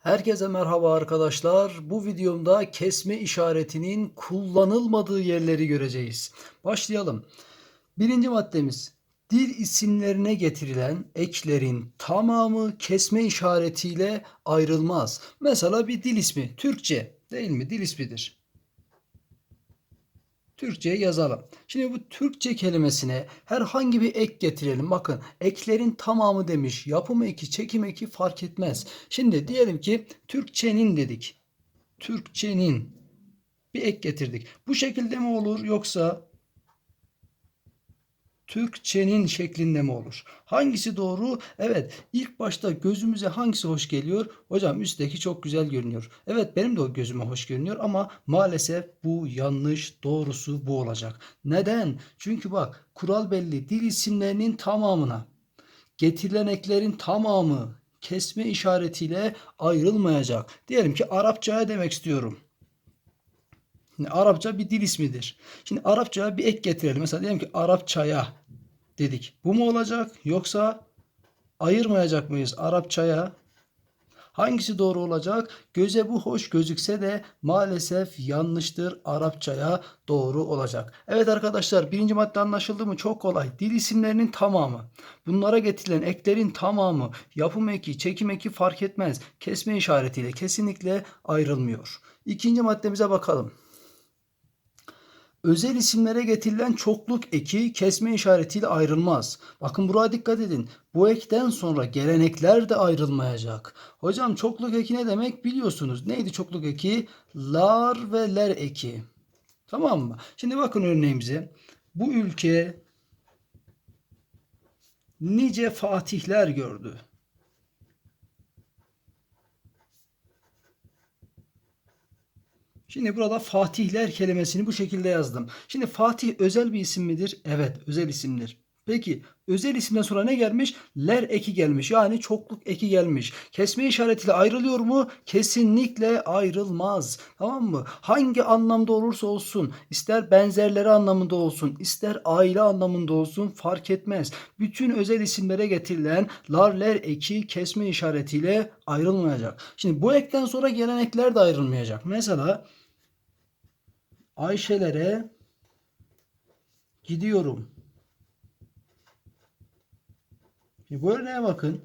Herkese merhaba arkadaşlar. Bu videomda kesme işaretinin kullanılmadığı yerleri göreceğiz. Başlayalım. Birinci maddemiz dil isimlerine getirilen eklerin tamamı kesme işaretiyle ayrılmaz. Mesela bir dil ismi Türkçe değil mi? Dil ismidir. Türkçe yazalım. Şimdi bu Türkçe kelimesine herhangi bir ek getirelim. Bakın eklerin tamamı demiş. Yapım eki, çekim eki fark etmez. Şimdi diyelim ki Türkçenin dedik. Türkçenin bir ek getirdik. Bu şekilde mi olur yoksa Türkçenin şeklinde mi olur? Hangisi doğru? Evet, ilk başta gözümüze hangisi hoş geliyor? Hocam üstteki çok güzel görünüyor. Evet, benim de o gözüme hoş görünüyor ama maalesef bu yanlış. Doğrusu bu olacak. Neden? Çünkü bak, kural belli. Dil isimlerinin tamamına getirilen eklerin tamamı kesme işaretiyle ayrılmayacak. Diyelim ki Arapçaya demek istiyorum. Şimdi Arapça bir dil ismidir. Şimdi Arapçaya bir ek getirelim. Mesela diyelim ki Arapçaya dedik. Bu mu olacak yoksa ayırmayacak mıyız Arapçaya? Hangisi doğru olacak? Göze bu hoş gözükse de maalesef yanlıştır. Arapçaya doğru olacak. Evet arkadaşlar birinci madde anlaşıldı mı? Çok kolay. Dil isimlerinin tamamı. Bunlara getirilen eklerin tamamı. Yapım eki, çekim eki fark etmez. Kesme işaretiyle kesinlikle ayrılmıyor. İkinci maddemize bakalım. Özel isimlere getirilen çokluk eki kesme işaretiyle ayrılmaz. Bakın buraya dikkat edin. Bu ekten sonra gelenekler de ayrılmayacak. Hocam çokluk eki ne demek biliyorsunuz. Neydi çokluk eki? Lar ve ler eki. Tamam mı? Şimdi bakın örneğimize. Bu ülke nice fatihler gördü. Şimdi burada Fatihler kelimesini bu şekilde yazdım. Şimdi Fatih özel bir isim midir? Evet, özel isimdir. Peki özel isimden sonra ne gelmiş? Ler eki gelmiş. Yani çokluk eki gelmiş. Kesme işaretiyle ayrılıyor mu? Kesinlikle ayrılmaz. Tamam mı? Hangi anlamda olursa olsun, ister benzerleri anlamında olsun, ister aile anlamında olsun fark etmez. Bütün özel isimlere getirilen lar ler eki kesme işaretiyle ayrılmayacak. Şimdi bu ekten sonra gelen ekler de ayrılmayacak. Mesela Ayşelere gidiyorum. Şimdi bu örneğe bakın.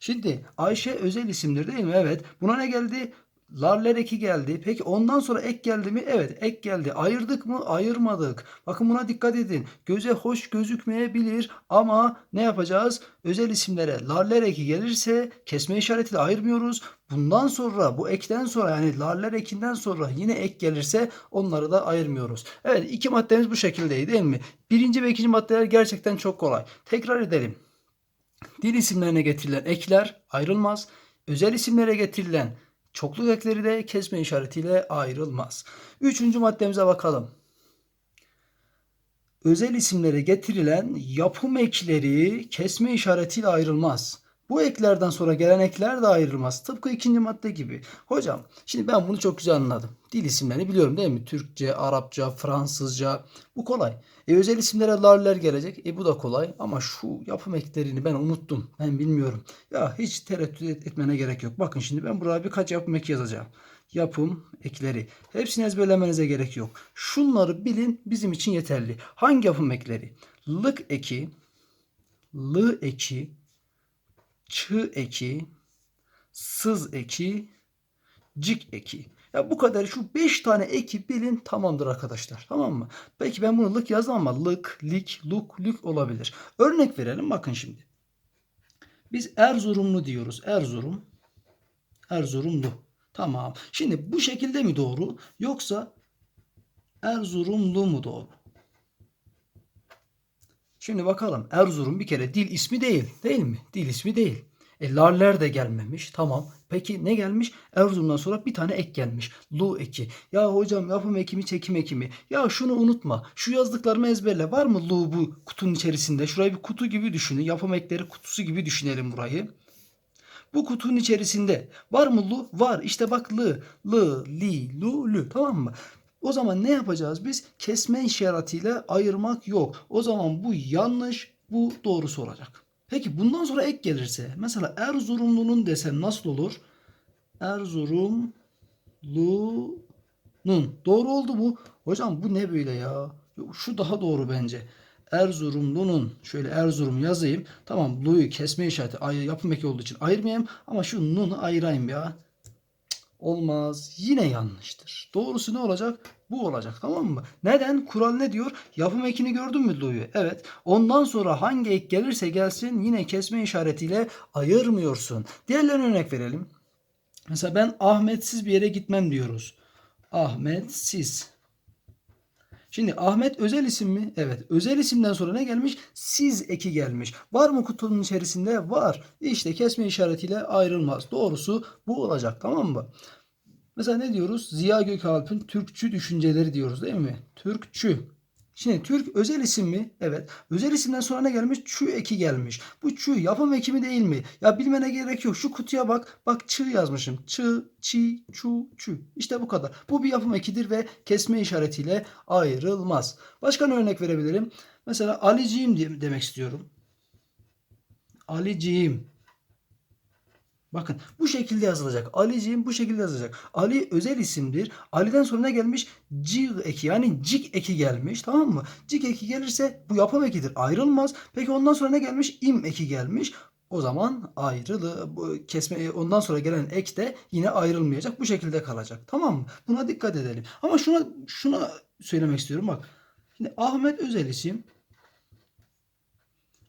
Şimdi Ayşe özel isimdir değil mi? Evet. Buna ne geldi? Larler eki geldi. Peki ondan sonra ek geldi mi? Evet ek geldi. Ayırdık mı? Ayırmadık. Bakın buna dikkat edin. Göze hoş gözükmeyebilir ama ne yapacağız? Özel isimlere larler eki gelirse kesme işaretiyle ayırmıyoruz. Bundan sonra bu ekten sonra yani larler ekinden sonra yine ek gelirse onları da ayırmıyoruz. Evet iki maddemiz bu şekildeydi değil mi? Birinci ve ikinci maddeler gerçekten çok kolay. Tekrar edelim. Dil isimlerine getirilen ekler ayrılmaz. Özel isimlere getirilen çokluk ekleri de kesme işaretiyle ayrılmaz. Üçüncü maddemize bakalım. Özel isimlere getirilen yapım ekleri kesme işaretiyle ayrılmaz. Bu eklerden sonra gelen ekler de ayrılmaz. Tıpkı ikinci madde gibi. Hocam şimdi ben bunu çok güzel anladım. Dil isimlerini biliyorum değil mi? Türkçe, Arapça, Fransızca. Bu kolay. E, özel isimlere larler gelecek. E bu da kolay. Ama şu yapım eklerini ben unuttum. Ben bilmiyorum. Ya hiç tereddüt etmene gerek yok. Bakın şimdi ben buraya birkaç yapım eki yazacağım. Yapım ekleri. Hepsini ezberlemenize gerek yok. Şunları bilin bizim için yeterli. Hangi yapım ekleri? Lık eki, lı eki, çı eki, sız eki, cik eki. Ya bu kadar şu 5 tane eki bilin tamamdır arkadaşlar. Tamam mı? Belki ben bunu lık yazmam ama lık, lik, luk, lük olabilir. Örnek verelim bakın şimdi. Biz Erzurumlu diyoruz. Erzurum. Erzurumlu. Tamam. Şimdi bu şekilde mi doğru yoksa Erzurumlu mu doğru? Şimdi bakalım. Erzurum bir kere dil ismi değil. Değil mi? Dil ismi değil. E, larler de gelmemiş. Tamam. Peki ne gelmiş? Erzurum'dan sonra bir tane ek gelmiş. Lu eki. Ya hocam yapım ekimi çekim ekimi. Ya şunu unutma. Şu yazdıklarımı ezberle. Var mı lu bu kutunun içerisinde? Şurayı bir kutu gibi düşünün. Yapım ekleri kutusu gibi düşünelim burayı. Bu kutunun içerisinde var mı lu? Var. İşte bak lı, lı, li, lu, lü. Tamam mı? O zaman ne yapacağız biz? Kesme işaretiyle ayırmak yok. O zaman bu yanlış, bu doğrusu olacak. Peki bundan sonra ek gelirse mesela Erzurumlu'nun desem nasıl olur? Erzurum Lu'nun. Doğru oldu mu? Hocam bu ne böyle ya? Şu daha doğru bence. Erzurumlu'nun şöyle Erzurum yazayım. Tamam Lu'yu kesme işareti yapım eki olduğu için ayırmayayım ama şu nun'u ayırayım ya. Olmaz. Yine yanlıştır. Doğrusu ne olacak? Bu olacak tamam mı? Neden? Kural ne diyor? Yapım ekini gördün mü Lu'yu? Evet. Ondan sonra hangi ek gelirse gelsin yine kesme işaretiyle ayırmıyorsun. Diğerlerine örnek verelim. Mesela ben Ahmetsiz bir yere gitmem diyoruz. Ahmetsiz. Şimdi Ahmet özel isim mi? Evet. Özel isimden sonra ne gelmiş? Siz eki gelmiş. Var mı kutunun içerisinde? Var. İşte kesme işaretiyle ayrılmaz. Doğrusu bu olacak. Tamam mı? Mesela ne diyoruz? Ziya Gökalp'in Türkçü düşünceleri diyoruz değil mi? Türkçü. Şimdi Türk özel isim mi? Evet. Özel isimden sonra ne gelmiş? Çü eki gelmiş. Bu çü yapım eki mi değil mi? Ya bilmene gerek yok. Şu kutuya bak. Bak çı yazmışım. Çı, çi, çu, çü. İşte bu kadar. Bu bir yapım ekidir ve kesme işaretiyle ayrılmaz. Başka ne örnek verebilirim? Mesela Aliciğim demek istiyorum. Aliciğim. Bakın bu şekilde yazılacak. Aliciğim bu şekilde yazılacak. Ali özel isimdir. Ali'den sonra ne gelmiş? Cig eki yani cik eki gelmiş. Tamam mı? Cik eki gelirse bu yapım ekidir. Ayrılmaz. Peki ondan sonra ne gelmiş? İm eki gelmiş. O zaman ayrılı kesme ondan sonra gelen ek de yine ayrılmayacak. Bu şekilde kalacak. Tamam mı? Buna dikkat edelim. Ama şuna şuna söylemek istiyorum bak. Şimdi Ahmet özel isim.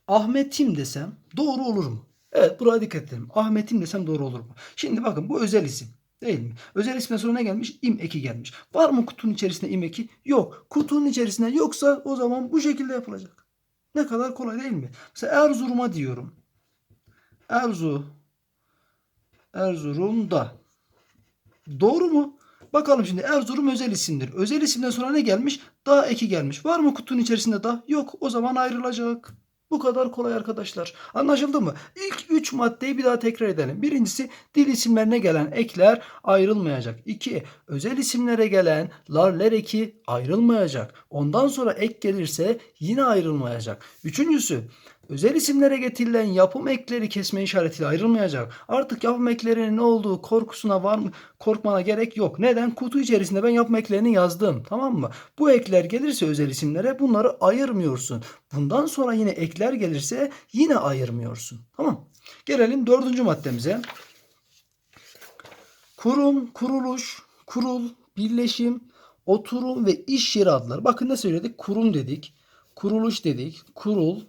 Ahmet'im desem doğru olur mu? Evet buraya dikkat edelim. Ahmet'im desem doğru olur mu? Şimdi bakın bu özel isim. Değil mi? Özel ismden sonra ne gelmiş? İm eki gelmiş. Var mı kutunun içerisinde im eki? Yok. Kutunun içerisinde yoksa o zaman bu şekilde yapılacak. Ne kadar kolay değil mi? Mesela Erzurum'a diyorum. Erzu Erzurum'da. Doğru mu? Bakalım şimdi Erzurum özel isimdir. Özel isimden sonra ne gelmiş? Da eki gelmiş. Var mı kutunun içerisinde da? Yok. O zaman ayrılacak. Bu kadar kolay arkadaşlar. Anlaşıldı mı? İlk 3 maddeyi bir daha tekrar edelim. Birincisi dil isimlerine gelen ekler ayrılmayacak. 2. Özel isimlere gelen larler eki ayrılmayacak. Ondan sonra ek gelirse yine ayrılmayacak. Üçüncüsü özel isimlere getirilen yapım ekleri kesme işaretiyle ayrılmayacak. Artık yapım eklerinin ne olduğu korkusuna var mı? Korkmana gerek yok. Neden? Kutu içerisinde ben yapım eklerini yazdım. Tamam mı? Bu ekler gelirse özel isimlere bunları ayırmıyorsun. Bundan sonra yine ekler gelirse yine ayırmıyorsun. Tamam. Gelelim dördüncü maddemize. Kurum, kuruluş, kurul, birleşim, oturum ve iş yeri adları. Bakın ne söyledik? Kurum dedik, kuruluş dedik, kurul,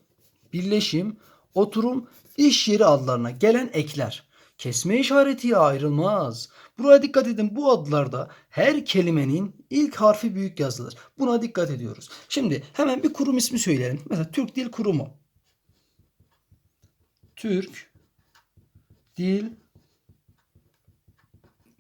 birleşim, oturum, iş yeri adlarına gelen ekler. Kesme işaretiyle ayrılmaz. Buraya dikkat edin. Bu adlarda her kelimenin ilk harfi büyük yazılır. Buna dikkat ediyoruz. Şimdi hemen bir kurum ismi söyleyelim. Mesela Türk Dil Kurumu. Türk Dil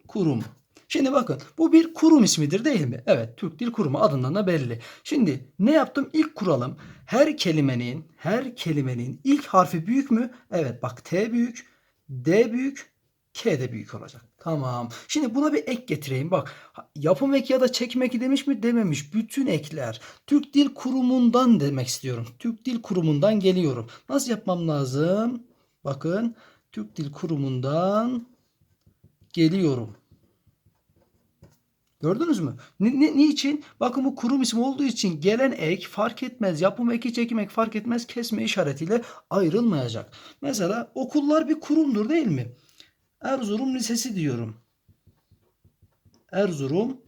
Kurumu. Şimdi bakın bu bir kurum ismidir değil mi? Evet Türk Dil Kurumu adından da belli. Şimdi ne yaptım? İlk kuralım. Her kelimenin her kelimenin ilk harfi büyük mü? Evet bak T büyük, D büyük, K de büyük olacak. Tamam. Şimdi buna bir ek getireyim. Bak yapım ya da çekim eki demiş mi? Dememiş. Bütün ekler. Türk Dil Kurumu'ndan demek istiyorum. Türk Dil Kurumu'ndan geliyorum. Nasıl yapmam lazım? Bakın Türk Dil Kurumu'ndan geliyorum. Gördünüz mü? Ni, ni- niçin? Bakın bu kurum ismi olduğu için gelen ek fark etmez. Yapım eki çekim eki fark etmez. Kesme işaretiyle ayrılmayacak. Mesela okullar bir kurumdur değil mi? Erzurum Lisesi diyorum. Erzurum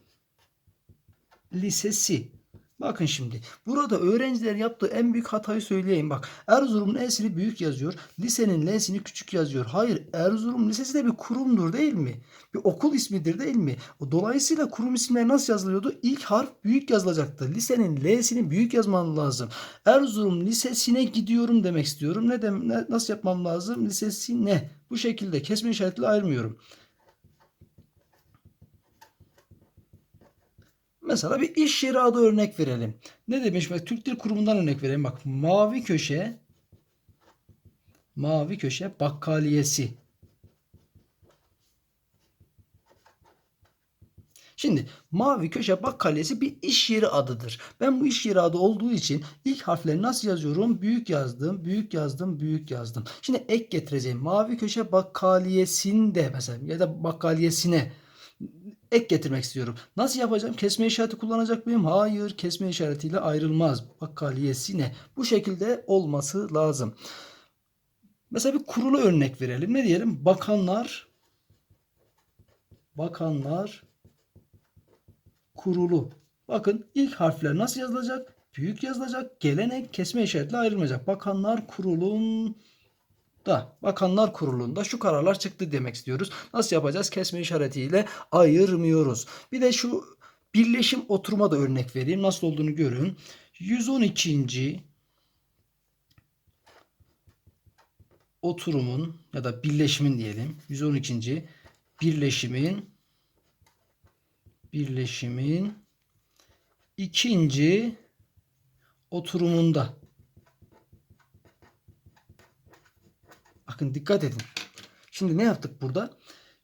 Lisesi. Bakın şimdi burada öğrencilerin yaptığı en büyük hatayı söyleyeyim. Bak Erzurum'un E'sini büyük yazıyor. Lisenin L'sini küçük yazıyor. Hayır Erzurum Lisesi de bir kurumdur değil mi? Bir okul ismidir değil mi? Dolayısıyla kurum isimleri nasıl yazılıyordu? İlk harf büyük yazılacaktı. Lisenin L'sini büyük yazman lazım. Erzurum Lisesi'ne gidiyorum demek istiyorum. Ne, dem ne nasıl yapmam lazım? Lisesi ne? Bu şekilde kesme işaretiyle ayırmıyorum. Mesela bir iş yeri adı örnek verelim. Ne demiş? Bak Türk Dil Kurumu'ndan örnek verelim. Bak mavi köşe mavi köşe bakkaliyesi. Şimdi mavi köşe bakkaliyesi bir iş yeri adıdır. Ben bu iş yeri adı olduğu için ilk harfleri nasıl yazıyorum? Büyük yazdım, büyük yazdım, büyük yazdım. Şimdi ek getireceğim. Mavi köşe bakkaliyesinde mesela ya da bakkaliyesine ek getirmek istiyorum. Nasıl yapacağım? Kesme işareti kullanacak mıyım? Hayır, kesme işaretiyle ayrılmaz. Bakkaliyesine. Bu şekilde olması lazım. Mesela bir kurulu örnek verelim. Ne diyelim? Bakanlar Bakanlar Kurulu. Bakın ilk harfler nasıl yazılacak? Büyük yazılacak. Gelenek kesme işaretiyle ayrılmayacak. Bakanlar Kurulu'nda. Bakanlar Kurulu'nda şu kararlar çıktı demek istiyoruz. Nasıl yapacağız? Kesme işaretiyle ayırmıyoruz. Bir de şu birleşim oturuma da örnek vereyim. Nasıl olduğunu görün. 112. oturumun ya da birleşimin diyelim 112. birleşimin birleşimin ikinci oturumunda bakın dikkat edin. Şimdi ne yaptık burada?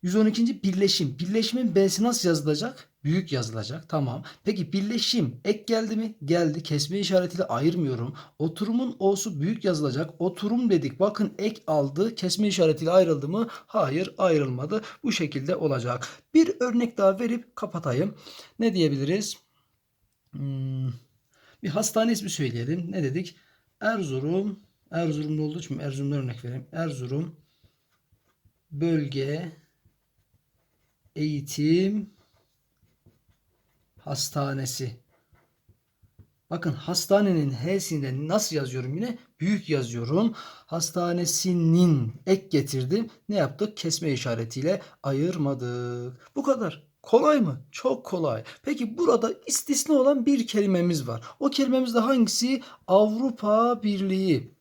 112. birleşim. Birleşimin B'si nasıl yazılacak? Büyük yazılacak. Tamam. Peki birleşim ek geldi mi? Geldi. Kesme işaretiyle ayırmıyorum. Oturumun O'su büyük yazılacak. Oturum dedik. Bakın ek aldı. Kesme işaretiyle ayrıldı mı? Hayır ayrılmadı. Bu şekilde olacak. Bir örnek daha verip kapatayım. Ne diyebiliriz? Hmm, bir hastane ismi söyleyelim. Ne dedik? Erzurum. Erzurum'da olduğu için Erzurum'dan örnek vereyim. Erzurum Bölge Eğitim Hastanesi. Bakın hastanenin H'sinde nasıl yazıyorum yine? Büyük yazıyorum. Hastanesinin ek getirdim. Ne yaptık? Kesme işaretiyle ayırmadık. Bu kadar. Kolay mı? Çok kolay. Peki burada istisna olan bir kelimemiz var. O kelimemiz de hangisi? Avrupa Birliği.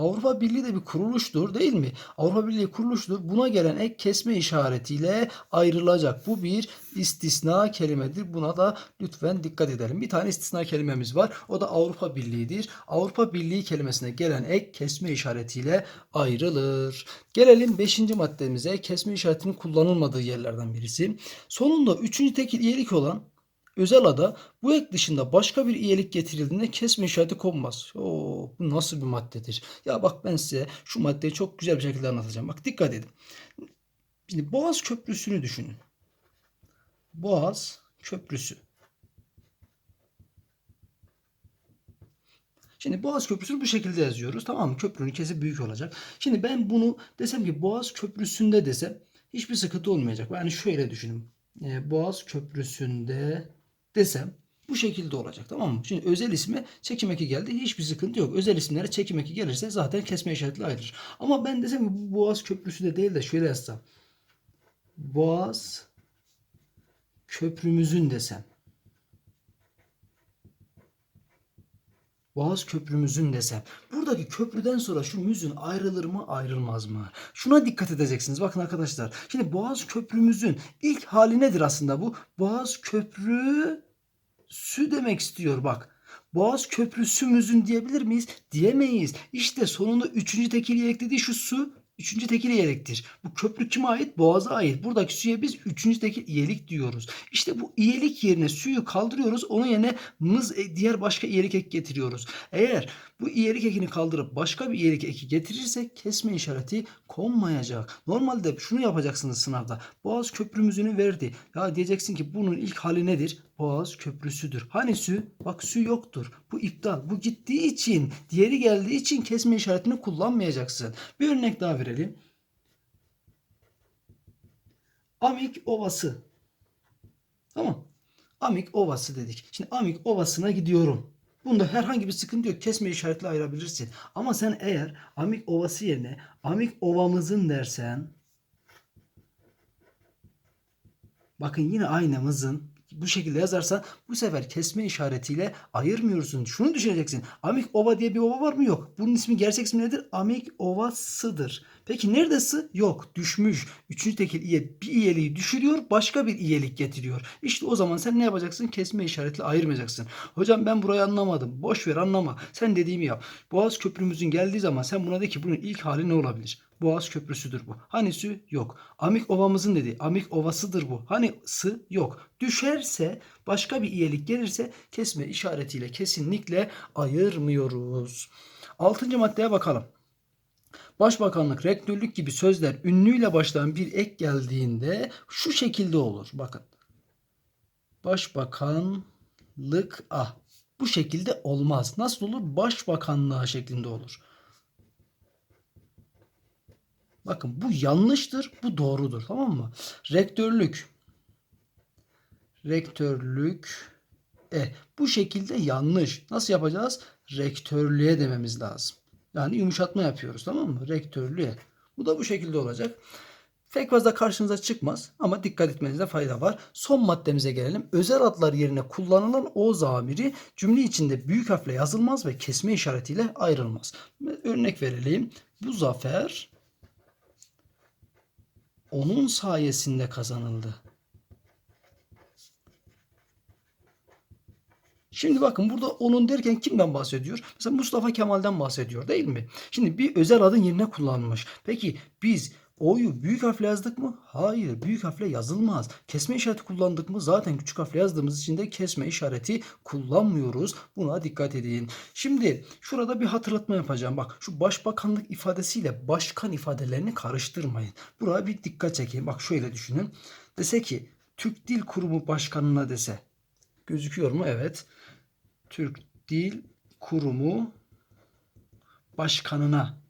Avrupa Birliği de bir kuruluştur değil mi? Avrupa Birliği kuruluştur. Buna gelen ek kesme işaretiyle ayrılacak. Bu bir istisna kelimedir. Buna da lütfen dikkat edelim. Bir tane istisna kelimemiz var. O da Avrupa Birliği'dir. Avrupa Birliği kelimesine gelen ek kesme işaretiyle ayrılır. Gelelim 5. maddemize. Kesme işaretinin kullanılmadığı yerlerden birisi. Sonunda 3. tekil iyilik olan Özel ada bu ek dışında başka bir iyilik getirildiğinde kesme işareti konmaz. Oo, bu nasıl bir maddedir? Ya bak ben size şu maddeyi çok güzel bir şekilde anlatacağım. Bak dikkat edin. Şimdi Boğaz Köprüsü'nü düşünün. Boğaz Köprüsü. Şimdi Boğaz Köprüsü'nü bu şekilde yazıyoruz. Tamam mı? Köprünün kesi büyük olacak. Şimdi ben bunu desem ki Boğaz Köprüsü'nde desem hiçbir sıkıntı olmayacak. Yani şöyle düşünün. Ee, Boğaz Köprüsü'nde desem bu şekilde olacak tamam mı? Şimdi özel isme çekim eki geldi. Hiçbir sıkıntı yok. Özel isimlere çekim eki gelirse zaten kesme işaretiyle ayrılır. Ama ben desem bu Boğaz Köprüsü de değil de şöyle yazsam. Boğaz Köprümüzün desem. Boğaz köprümüzün desem. Buradaki köprüden sonra şu müzün ayrılır mı ayrılmaz mı? Şuna dikkat edeceksiniz. Bakın arkadaşlar. Şimdi Boğaz köprümüzün ilk hali nedir aslında bu? Boğaz köprü sü demek istiyor bak. Boğaz köprüsümüzün diyebilir miyiz? Diyemeyiz. İşte sonunda üçüncü tekiliye eklediği şu su Üçüncü tekil iyeliktir. Bu köprü kime ait? Boğaza ait. Buradaki suya biz üçüncü tekil iyelik diyoruz. İşte bu iyelik yerine suyu kaldırıyoruz. Onun yerine mız e, diğer başka iyelik eki getiriyoruz. Eğer bu iyelik ekini kaldırıp başka bir iyelik eki getirirsek kesme işareti konmayacak. Normalde şunu yapacaksınız sınavda. Boğaz köprümüzünü verdi. Ya diyeceksin ki bunun ilk hali nedir? Boğaz köprüsüdür. Hani su? Bak su yoktur. Bu iptal. Bu gittiği için, diğeri geldiği için kesme işaretini kullanmayacaksın. Bir örnek daha verelim. Amik Ovası. Tamam. Amik Ovası dedik. Şimdi Amik Ovası'na gidiyorum. Bunda herhangi bir sıkıntı yok. Kesme işaretle ayırabilirsin. Ama sen eğer Amik Ovası yerine Amik Ovamızın dersen bakın yine aynamızın bu şekilde yazarsan bu sefer kesme işaretiyle ayırmıyorsun. Şunu düşüneceksin. Amik Ova diye bir ova var mı? Yok. Bunun ismi gerçek ismi nedir? Amik Ovası'dır. Peki nerede sı? Yok. Düşmüş. Üçüncü tekil iye bir iyeliği düşürüyor. Başka bir iyelik getiriyor. İşte o zaman sen ne yapacaksın? Kesme işaretiyle ayırmayacaksın. Hocam ben burayı anlamadım. Boş ver anlama. Sen dediğimi yap. Boğaz köprümüzün geldiği zaman sen buna de ki bunun ilk hali ne olabilir? Boğaz köprüsüdür bu. Hani su? Yok. Amik ovamızın dedi. Amik ovasıdır bu. Hani sı? Yok. Düşerse başka bir iyelik gelirse kesme işaretiyle kesinlikle ayırmıyoruz. Altıncı maddeye bakalım. Başbakanlık, rektörlük gibi sözler ünlüyle başlayan bir ek geldiğinde şu şekilde olur. Bakın. Başbakanlık a. Bu şekilde olmaz. Nasıl olur? Başbakanlığa şeklinde olur. Bakın bu yanlıştır, bu doğrudur. Tamam mı? Rektörlük. Rektörlük. E, bu şekilde yanlış. Nasıl yapacağız? Rektörlüğe dememiz lazım. Yani yumuşatma yapıyoruz tamam mı? Rektörlüğe. Bu da bu şekilde olacak. Pek fazla karşınıza çıkmaz ama dikkat etmenizde fayda var. Son maddemize gelelim. Özel adlar yerine kullanılan o zamiri cümle içinde büyük harfle yazılmaz ve kesme işaretiyle ayrılmaz. Örnek verelim. Bu zafer onun sayesinde kazanıldı. Şimdi bakın burada onun derken kimden bahsediyor? Mesela Mustafa Kemal'den bahsediyor değil mi? Şimdi bir özel adın yerine kullanmış. Peki biz O'yu büyük harfle yazdık mı? Hayır, büyük harfle yazılmaz. Kesme işareti kullandık mı? Zaten küçük harfle yazdığımız için de kesme işareti kullanmıyoruz. Buna dikkat edin. Şimdi şurada bir hatırlatma yapacağım. Bak şu başbakanlık ifadesiyle başkan ifadelerini karıştırmayın. Buraya bir dikkat çekeyim. Bak şöyle düşünün. Dese ki Türk Dil Kurumu Başkanı'na dese. Gözüküyor mu? Evet. Türk Dil Kurumu Başkanı'na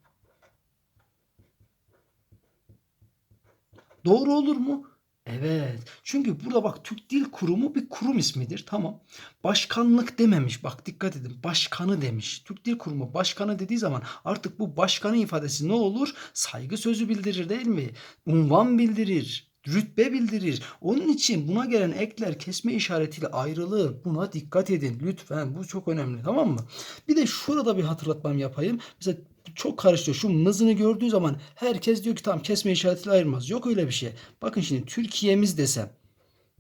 Doğru olur mu? Evet. Çünkü burada bak Türk Dil Kurumu bir kurum ismidir. Tamam. Başkanlık dememiş. Bak dikkat edin. Başkanı demiş. Türk Dil Kurumu başkanı dediği zaman artık bu başkanı ifadesi ne olur? Saygı sözü bildirir değil mi? Unvan bildirir. Rütbe bildirir. Onun için buna gelen ekler kesme işaretiyle ayrılır. Buna dikkat edin. Lütfen. Bu çok önemli. Tamam mı? Bir de şurada bir hatırlatmam yapayım. Mesela çok karışıyor. Şu mızını gördüğü zaman herkes diyor ki tamam kesme işaretiyle ayırmaz. Yok öyle bir şey. Bakın şimdi Türkiye'miz desem.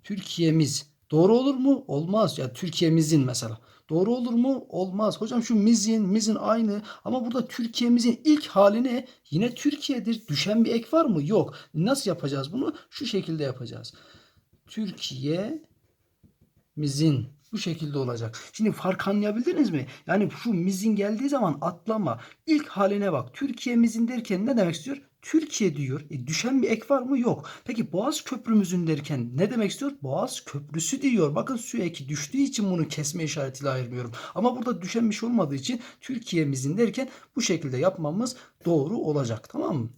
Türkiye'miz. Doğru olur mu? Olmaz. Ya Türkiye'mizin mesela. Doğru olur mu? Olmaz. Hocam şu mizin, mizin aynı. Ama burada Türkiye'mizin ilk hali ne? Yine Türkiye'dir. Düşen bir ek var mı? Yok. Nasıl yapacağız bunu? Şu şekilde yapacağız. Türkiye'mizin bu şekilde olacak. Şimdi fark anlayabildiniz mi? Yani şu mizin geldiği zaman atlama. İlk haline bak. Türkiye'mizin derken ne demek istiyor? Türkiye diyor. E, düşen bir ek var mı? Yok. Peki Boğaz Köprümüzün derken ne demek istiyor? Boğaz Köprüsü diyor. Bakın su eki düştüğü için bunu kesme işaretiyle ayırmıyorum. Ama burada düşen bir şey olmadığı için Türkiye'mizin derken bu şekilde yapmamız doğru olacak. Tamam mı?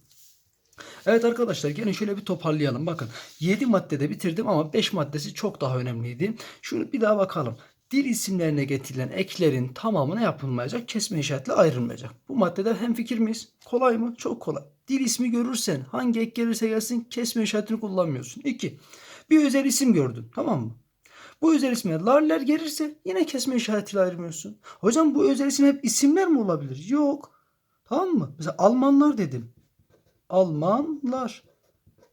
Evet arkadaşlar gene şöyle bir toparlayalım. Bakın 7 maddede bitirdim ama 5 maddesi çok daha önemliydi. Şunu bir daha bakalım. Dil isimlerine getirilen eklerin tamamına yapılmayacak, kesme işaretiyle ayrılmayacak. Bu maddede hem fikir miyiz? Kolay mı? Çok kolay. Dil ismi görürsen hangi ek gelirse gelsin kesme işaretini kullanmıyorsun. 2. Bir özel isim gördün tamam mı? Bu özel isme larler gelirse yine kesme işaretiyle ayırmıyorsun. Hocam bu özel isim hep isimler mi olabilir? Yok. Tamam mı? Mesela Almanlar dedim. Almanlar.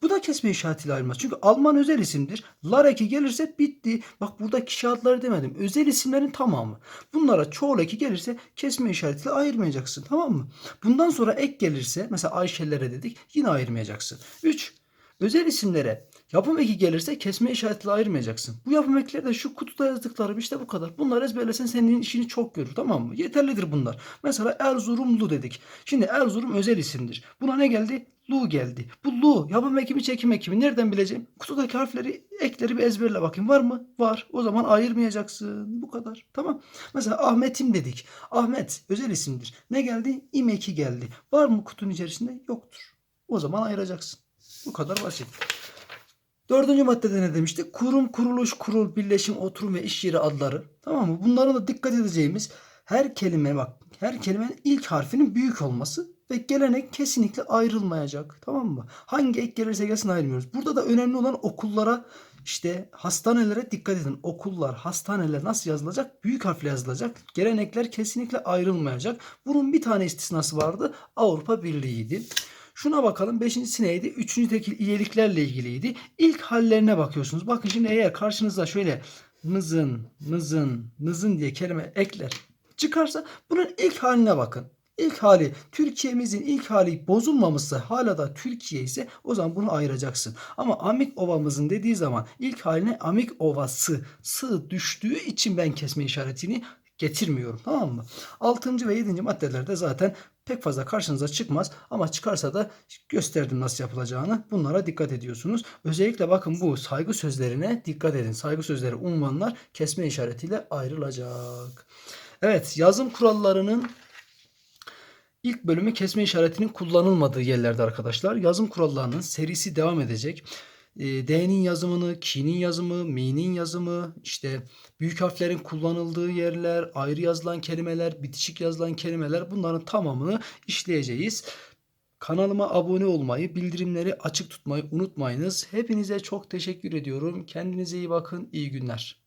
Bu da kesme işaretiyle ayrılmaz. Çünkü Alman özel isimdir. Lar eki gelirse bitti. Bak burada kişi adları demedim. Özel isimlerin tamamı. Bunlara çoğul eki gelirse kesme işaretiyle ayırmayacaksın. Tamam mı? Bundan sonra ek gelirse mesela Ayşelere dedik yine ayırmayacaksın. 3. Özel isimlere yapım eki gelirse kesme işaretiyle ayırmayacaksın. Bu yapım ekleri de şu kutuda yazdıklarım işte bu kadar. Bunlar ezberlesen senin işini çok görür tamam mı? Yeterlidir bunlar. Mesela Erzurumlu dedik. Şimdi Erzurum özel isimdir. Buna ne geldi? Lu geldi. Bu Lu yapım ekimi çekim ekimi nereden bileceğim? Kutudaki harfleri ekleri bir ezberle bakayım. Var mı? Var. O zaman ayırmayacaksın. Bu kadar. Tamam. Mesela Ahmet'im dedik. Ahmet özel isimdir. Ne geldi? İm eki geldi. Var mı kutunun içerisinde? Yoktur. O zaman ayıracaksın. Bu kadar basit. Dördüncü maddede ne demiştik? Kurum, kuruluş, kurul, birleşim, oturum ve iş yeri adları. Tamam mı? Bunların da dikkat edeceğimiz her kelime bak. Her kelimenin ilk harfinin büyük olması ve gelenek kesinlikle ayrılmayacak. Tamam mı? Hangi ek gelirse gelsin ayırmıyoruz. Burada da önemli olan okullara işte hastanelere dikkat edin. Okullar, hastaneler nasıl yazılacak? Büyük harfle yazılacak. Gelenekler kesinlikle ayrılmayacak. Bunun bir tane istisnası vardı. Avrupa Birliği'ydi. Şuna bakalım. Beşincisi neydi? Üçüncü tekil iyiliklerle ilgiliydi. İlk hallerine bakıyorsunuz. Bakın şimdi eğer karşınızda şöyle mızın, mızın, mızın diye kelime ekler çıkarsa bunun ilk haline bakın. İlk hali Türkiye'mizin ilk hali bozulmamışsa hala da Türkiye ise o zaman bunu ayıracaksın. Ama Amik Ovamızın dediği zaman ilk haline Amik Ovası sı düştüğü için ben kesme işaretini getirmiyorum. Tamam mı? 6. ve 7. maddelerde zaten pek fazla karşınıza çıkmaz ama çıkarsa da gösterdim nasıl yapılacağını. Bunlara dikkat ediyorsunuz. Özellikle bakın bu saygı sözlerine dikkat edin. Saygı sözleri unvanlar kesme işaretiyle ayrılacak. Evet yazım kurallarının ilk bölümü kesme işaretinin kullanılmadığı yerlerde arkadaşlar. Yazım kurallarının serisi devam edecek. E, D'nin yazımını, K'nin yazımı, M'nin yazımı, işte büyük harflerin kullanıldığı yerler, ayrı yazılan kelimeler, bitişik yazılan kelimeler bunların tamamını işleyeceğiz. Kanalıma abone olmayı, bildirimleri açık tutmayı unutmayınız. Hepinize çok teşekkür ediyorum. Kendinize iyi bakın. İyi günler.